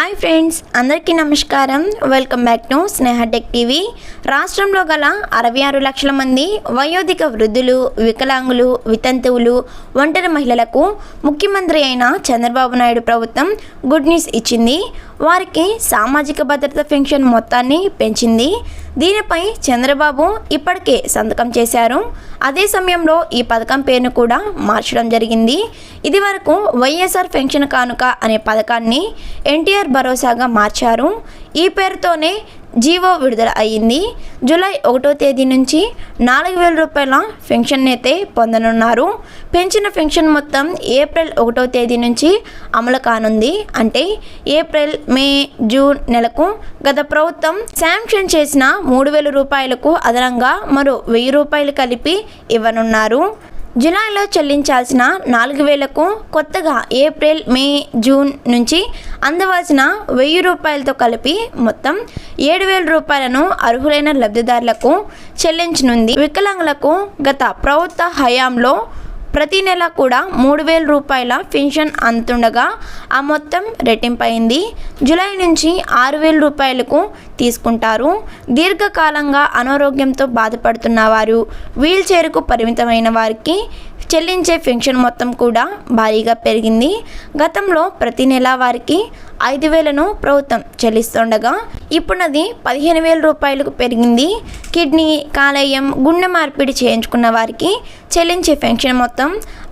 Hi friends అందరికీ నమస్కారం. Welcome back to Sneha tech TV. రాష్ట్రంలో గల అరవై ఆరు లక్షల మంది వయోధిక వృద్ధులు వికలాంగులు వితంతువులు ఒంటరి మహిళలకు ముఖ్యమంత్రి అయిన చంద్రబాబు నాయుడు ప్రభుత్వం గుడ్ న్యూస్ ఇచ్చింది. వారికి సామాజిక భద్రత పెన్షన్ మొత్తాన్ని పెంచింది. దీనిపై చంద్రబాబు ఇప్పటికే సంతకం చేశారు. అదే సమయంలో ఈ పథకం పేరును కూడా మార్చడం జరిగింది. ఇది వరకు వైఎస్ఆర్ పెన్షన్ కానుక అనే పథకాన్ని ఎన్టీఆర్ భరోసాగా మార్చారు. ఈ పేరుతోనే జీవో విడుదల అయ్యింది. జూలై ఒకటో తేదీ నుంచి నాలుగు వేల రూపాయల పెన్షన్ అయితే పొందనున్నారు. పెంచిన పెన్షన్ మొత్తం ఏప్రిల్ ఒకటో తేదీ నుంచి అమలు కానుంది. అంటే ఏప్రిల్ మే జూన్ నెలకు గత ప్రభుత్వం శాంక్షన్ చేసిన మూడు వేల రూపాయలకు అదనంగా మరో వెయ్యి రూపాయలు కలిపి ఇవ్వనున్నారు. జులైలో చెల్లించాల్సిన నాలుగు వేలకు కొత్తగా ఏప్రిల్ మే జూన్ నుంచి అందవలసిన వెయ్యి రూపాయలతో కలిపి మొత్తం ఏడు వేల రూపాయలను అర్హులైన లబ్ధిదారులకు చెల్లించనుంది. వికలాంగులకు గత ప్రభుత్వ హయాంలో ప్రతి నెల కూడా మూడు వేల రూపాయల పెన్షన్ అందుతుండగా ఆ మొత్తం రెట్టింపైంది. జూలై నుంచి ఆరు వేల రూపాయలకు తీసుకుంటారు. దీర్ఘకాలంగా అనారోగ్యంతో బాధపడుతున్న వారు వీల్ చైర్కు పరిమితమైన వారికి చెల్లించే పెన్షన్ మొత్తం కూడా భారీగా పెరిగింది. గతంలో ప్రతి నెల వారికి ఐదు వేలను ప్రభుత్వం చెల్లిస్తుండగా ఇప్పుడున్నది పదిహేను వేల రూపాయలకు పెరిగింది. కిడ్నీ కాలేయం గుండె మార్పిడి చేయించుకున్న వారికి చెల్లించే పెన్షన్ మొత్తం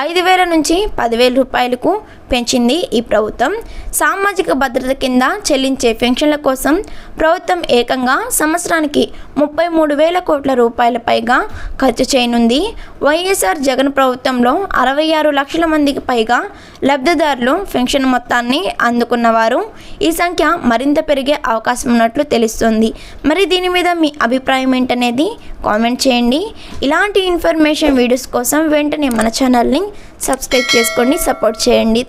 ఐదు వేల నుంచి పదివేల రూపాయలకు పెంచింది ఈ ప్రభుత్వం. సామాజిక భద్రత కింద చెల్లించే పెన్షన్ల కోసం ప్రభుత్వం ఏకంగా సంవత్సరానికి ముప్పై మూడు వేల కోట్ల రూపాయల పైగా ఖర్చు చేయనుంది. వైఎస్ఆర్ జగన్ ప్రభుత్వంలో అరవై ఆరు లక్షల మందికి పైగా లబ్ధిదారులు పెన్షన్ మొత్తాన్ని అందుకున్నవారు. ఈ సంఖ్య మరింత పెరిగే అవకాశం ఉన్నట్లు తెలుస్తుంది. మరి దీని మీద మీ అభిప్రాయం ఏంటనేది కామెంట్ చేయండి. ఇలాంటి ఇన్ఫర్మేషన్ వీడియోస్ కోసం వెంటనే మన ఛానల్ని సబ్స్క్రైబ్ చేసుకోండి సపోర్ట్ చేయండి.